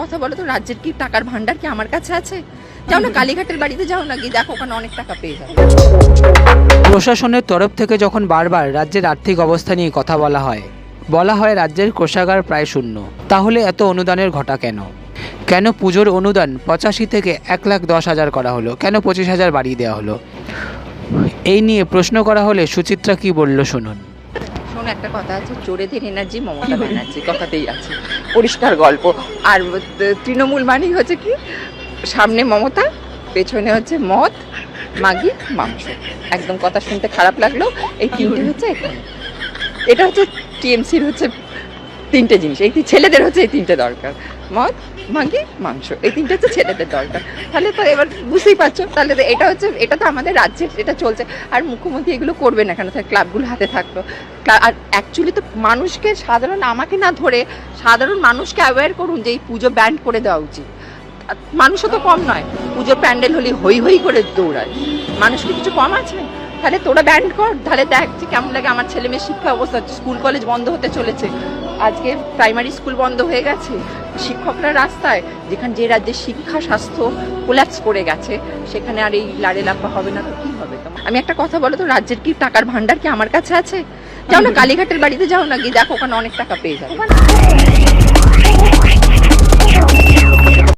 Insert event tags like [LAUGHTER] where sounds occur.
কথা বলো তো, রাজ্যের কি টাকার ভান্ডার কি আমার কাছে আছে? যাও না, কালীঘাটের বাড়িতে যাও না গিয়ে, দেখো ওখানে অনেক টাকা পেয়ে যাবে। প্রশাসনের তরফ থেকে যখন বারবার রাজ্যের আর্থিক অবস্থা নিয়ে কথা বলা হয় বলা হয় রাজ্যের কোষাগার প্রায় শূন্য। তাহলে এত অনুদানের ঘটা কেন? কেন পুজোর অনুদান পঁচাশি থেকে এক লাখ দশ হাজার করা হলো? কেন পঁচিশ হাজার বাড়িয়ে দেওয়া হলো? এই নিয়ে প্রশ্ন করা হলে সুচিত্রা কি বলল শুনুন। শোন একটা কথা আছে চোরেদের এনার্জি মমতা [LAUGHS] ব্যানার্জি কথাতেই আছে। পরিষ্কার গল্প। আর তৃণমূল মানেই হচ্ছে কি সামনে মমতা পেছনে হচ্ছে মদ মাগি মাংস। একদম কথা শুনতে খারাপ লাগল। এই তিনটে হচ্ছে এখানে। এটা হচ্ছে টিএমসির হচ্ছে তিনটে জিনিস। এই ছেলেদের হচ্ছে এই তিনটে দরকার। মদ মাগি মাংস। এই তিনটে হচ্ছে ছেলেদের দরকার। তাহলে তো এবার বুঝতেই পারছ, তাহলে তো এটা হচ্ছে, এটা তো আমাদের রাজ্যের, এটা চলছে। আর মুখ্যমন্ত্রী এগুলো করবে না কেন? তার ক্লাবগুলো হাতে থাকল। আর অ্যাকচুয়ালি তো মানুষকে সাধারণ, আমাকে না ধরে সাধারণ মানুষকে অ্যাওয়্যার করুন যে এই পুজো ব্যান্ড করে দেওয়া উচিত। মানুষও তো কম নয়। পুজোর প্যান্ডেল হলে হই হই করে দৌড়ায়। মানুষ কি কিছু কম আছে? তাহলে তোরা ব্যান্ড কর, তাহলে দেখ যে কেমন লাগে। আমার ছেলে মেয়ের শিক্ষা অবস্থা স্কুল, কলেজ বন্ধ হতে চলেছে। আজকে প্রাইমারি স্কুল বন্ধ হয়ে গেছে। শিক্ষকরা রাস্তায় যেখানে যে রাজ্যে শিক্ষা স্বাস্থ্য কোল্যাপস করে গেছে সেখানে আর এই লাড়ে লাফা হবে না তো কি হবে আমি একটা কথা বলো তো রাজ্যের কি টাকার ভান্ডার কি আমার কাছে আছে? যাও না কালীঘাটের বাড়িতে যাও না গিয়ে দেখো ওখানে অনেক টাকা পেয়ে যাবে।